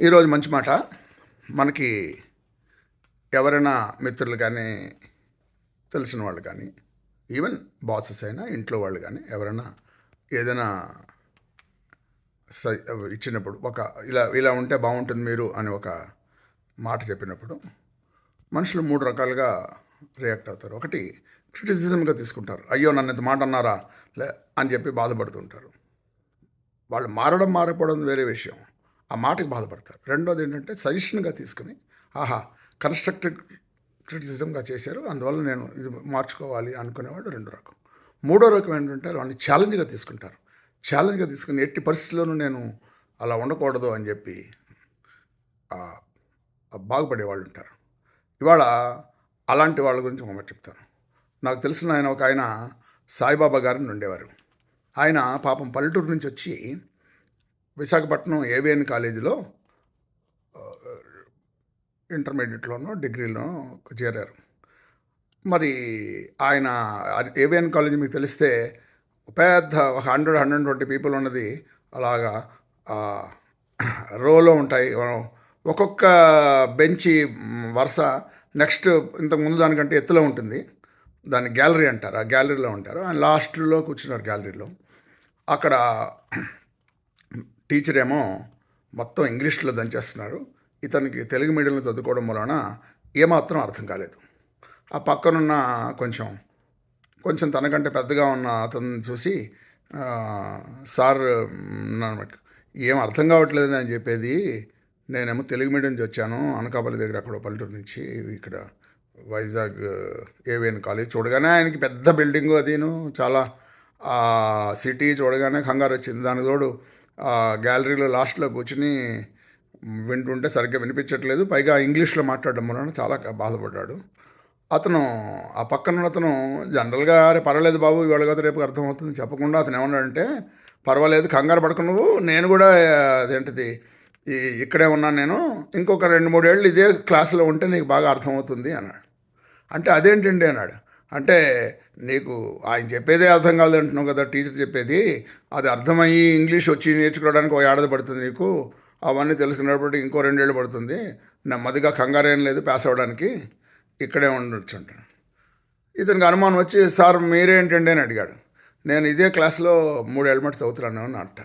ఈరోజు మంచి మాట. మనకి ఎవరైనా మిత్రులు కానీ తెలిసిన వాళ్ళు కానీ ఈవెన్ బాసెస్ అయినా ఇంట్లో వాళ్ళు కానీ ఎవరైనా ఏదైనా స- ఇచ్చినప్పుడు ఒక ఇలా ఇలా ఉంటే బాగుంటుంది మీరు అని ఒక మాట చెప్పినప్పుడు మనుషులు మూడు రకాలుగా రియాక్ట్ అవుతారు. ఒకటి క్రిటిసిజంగా తీసుకుంటారు. అయ్యో నన్ను ఇంత మాట అన్నారా? లే అని చెప్పి బాధపడుతుంటారు. వాళ్ళు మారడం మారపోవడం వేరే విషయం. ఆ మాటకి బాధపడతారు. రెండోది ఏంటంటే సజెషన్గా తీసుకుని ఆహా కన్స్ట్రక్టివ్ క్రిటిసిజంగా చేశారు అందువల్ల నేను ఇది మార్చుకోవాలి అనుకునేవాడు రెండు రకం. మూడో రకం ఏంటంటే వాళ్ళని ఛాలెంజ్గా తీసుకుంటారు. ఛాలెంజ్గా తీసుకుని ఎట్టి పరిస్థితుల్లోనూ నేను అలా ఉండకూడదు అని చెప్పి బాగుపడే వాళ్ళు ఉంటారు. ఇవాళ అలాంటి వాళ్ళ గురించి ఒక చెప్తాను. నాకు తెలిసిన ఆయన ఒక ఆయన సాయిబాబా గారిని ఉండేవారు. ఆయన పాపం పల్లెటూరు నుంచి వచ్చి విశాఖపట్నం ఏవిఎన్ కాలేజీలో ఇంటర్మీడియట్లోనో డిగ్రీలోనో చేరారు. మరి ఆయన ఏవిఎన్ కాలేజీ మీకు తెలిస్తే పెద్ద ఒక హండ్రెడ్ హండ్రెడ్ ట్వంటీ పీపుల్ ఉన్నది. అలాగా రోలో ఉంటాయి. ఒక్కొక్క బెంచి వరుస నెక్స్ట్ ఇంతకుముందు దానికంటే ఎత్తులో ఉంటుంది. దాన్ని గ్యాలరీ అంటారు. ఆ గ్యాలరీలో ఉంటారు. ఆయన లాస్ట్లో కూర్చున్నారు గ్యాలరీలో. అక్కడ టీచర్ ఏమో మొత్తం ఇంగ్లీష్లో దంచేస్తున్నారు. ఇతనికి తెలుగు మీడియంలో చదువుకోవడం వలన ఏమాత్రం అర్థం కాలేదు. ఆ పక్కనున్న కొంచెం కొంచెం తనకంటే పెద్దగా ఉన్న అతన్ని చూసి సార్ ఏం అర్థం కావట్లేదు అని చెప్పేది నేనేమో తెలుగు మీడియం నుంచి వచ్చాను. అనకాపల్లి దగ్గర అక్కడ పల్లెటూరు నుంచి ఇక్కడ వైజాగ్ ఏవిఎన్ కాలేజ్ చూడగానే ఆయనకి పెద్ద బిల్డింగ్ అదిను. చాలా సిటీ చూడగానే కంగారు వచ్చింది. దాని తోడు గ్యాలరీలో లాస్ట్లో కూర్చుని వింటుంటే సరిగ్గా వినిపించట్లేదు. పైగా ఇంగ్లీష్లో మాట్లాడడం వలన చాలా బాధపడ్డాడు. అతను ఆ పక్కన అతను జనరల్గా అరే పర్వాలేదు బాబు ఇవాళ కదా రేపు అర్థమవుతుంది. చెప్పకుండా అతను ఏమన్నాడంటే పర్వాలేదు కంగారు పడకు నువ్వు. నేను కూడా అదేంటిది ఈ ఇక్కడే ఉన్నాను నేను. ఇంకొక రెండు మూడేళ్ళు ఇదే క్లాసులో ఉంటే నీకు బాగా అర్థమవుతుంది అన్నాడు. అంటే అదేంటండి అన్నాడు. అంటే నీకు ఆయన చెప్పేదే అర్థం కాదు అంటున్నావు కదా టీచర్ చెప్పేది. అది అర్థమయ్యి ఇంగ్లీష్ వచ్చి నేర్చుకోవడానికి ఒక ఏడాది పడుతుంది నీకు. అవన్నీ తెలుసుకునేటప్పటికి ఇంకో రెండేళ్ళు పడుతుంది. నెమ్మదిగా కంగారేం లేదు పాస్ అవ్వడానికి. ఇక్కడే ఉండొచ్చు అంటాను ఇతనికి అనుమానం వచ్చి సార్ మీరేంటండి? అని అడిగాడు. నేను ఇదే క్లాస్లో మూడు హెల్మెట్స్ చదువుతున్నాను అని అంట.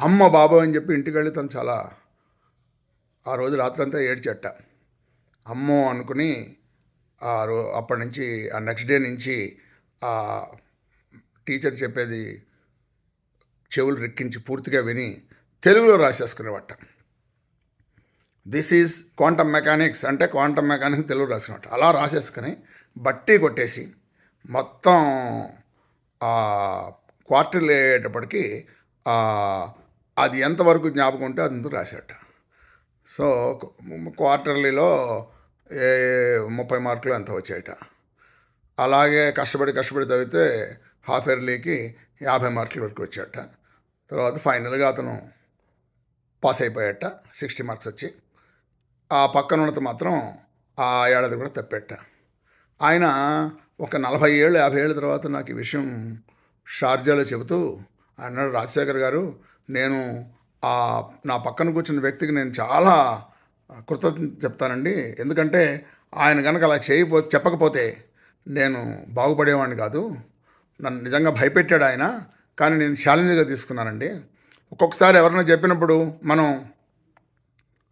అమ్మ బాబు అని చెప్పి ఇంటికి వెళ్ళి తను చాలా ఆ రోజు రాత్రంతా ఏడ్చట్ట అమ్మో అనుకుని ఆ రో అప్పటి నుంచి ఆ నెక్స్ట్ డే నుంచి ఆ టీచర్ చెప్పేది చెవులు రెక్కించి పూర్తిగా విని తెలుగులో రాసేసుకునేవాట. దిస్ ఈజ్ క్వాంటమ్ మెకానిక్స్ అంటే క్వాంటమ్ మెకానిక్స్ తెలుగు రాసుకున్నట్టు అలా రాసేసుకుని బట్టి కొట్టేసి మొత్తం క్వార్టర్లు అయ్యేటప్పటికి అది ఎంతవరకు జ్ఞాపకం ఉంటే అది రాసేట సో క్వార్టర్లీలో ముప్పై మార్కులు ఎంత వచ్చాయట అలాగే కష్టపడి కష్టపడి చదివితే హాఫ్ ఇయర్లీకి యాభై మార్కుల వరకు వచ్చాట. తర్వాత ఫైనల్గా అతను పాస్ అయిపోయాట సిక్స్టీ మార్క్స్ వచ్చి. ఆ పక్కన ఉన్నత మాత్రం ఆ ఏడాది కూడా తప్పెట్ట ఆయన ఒక నలభై ఏళ్ళు యాభై ఏళ్ళ తర్వాత నాకు ఈ విషయం షార్జాలో చెబుతూ అన్నాడు రాజశేఖర్ గారు నేను ఆ నా పక్కన కూర్చున్న వ్యక్తికి నేను చాలా కృతజ్ఞత చెప్తానండి. ఎందుకంటే ఆయన కనుక అలా చేయపో చెప్పకపోతే నేను బాగుపడేవాడిని కాదు. నన్ను నిజంగా భయపెట్టాడు ఆయన. కానీ నేను ఛాలెంజ్గా తీసుకున్నానండి. ఒక్కొక్కసారి ఎవరైనా చెప్పినప్పుడు మనం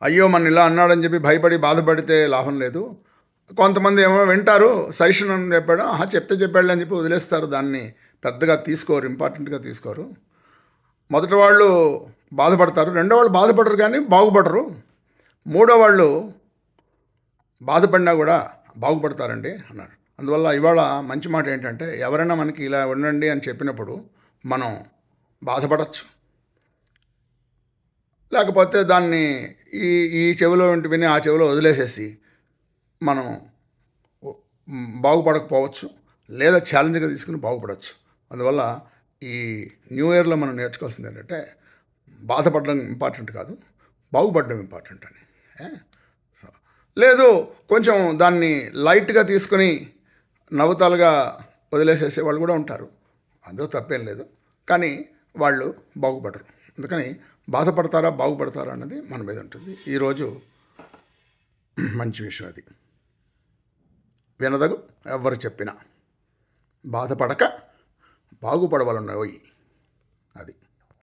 అయ్యో మన ఇలా అన్నాడని చెప్పి భయపడి బాధపడితే లాభం లేదు. కొంతమంది ఏమో వింటారు సజెషన్ అని చెప్పాడు ఆహా చెప్తే చెప్పాడు అని చెప్పి వదిలేస్తారు. దాన్ని పెద్దగా తీసుకోరు ఇంపార్టెంట్గా తీసుకోరు. మొదటి వాళ్ళు బాధపడతారు రెండో వాళ్ళు బాధపడరు కానీ బాగుపడరు. మూడో వాళ్ళు బాధపడినా కూడా బాగుపడతారండి అన్నారు. అందువల్ల ఇవాళ మంచి మాట ఏంటంటే ఎవరైనా మనకి ఇలా ఉండండి అని చెప్పినప్పుడు మనం బాధపడచ్చు. లేకపోతే దాన్ని ఈ ఈ చెవిలో వింటి విని ఆ చెవిలో వదిలేసేసి మనం బాగుపడకపోవచ్చు లేదా ఛాలెంజ్గా తీసుకుని బాగుపడవచ్చు అందువల్ల ఈ న్యూ ఇయర్లో మనం నేర్చుకోవాల్సింది ఏంటంటే బాధపడడం ఇంపార్టెంట్ కాదు బాగుపడడం ఇంపార్టెంట్ అని. లేదు కొంచెం దాన్ని లైట్గా తీసుకుని నవ్వుతాలుగా వదిలేసేసే వాళ్ళు కూడా ఉంటారు. అందులో తప్పేం లేదు. కానీ వాళ్ళు బాగుపడరు. అందుకని బాధపడతారా బాగుపడతారా అన్నది మన మీద ఉంటుంది. ఈరోజు మంచి విషయం అది. వినదగు ఎవరు చెప్పినా. బాధపడక బాగుపడవలన్నవి అది.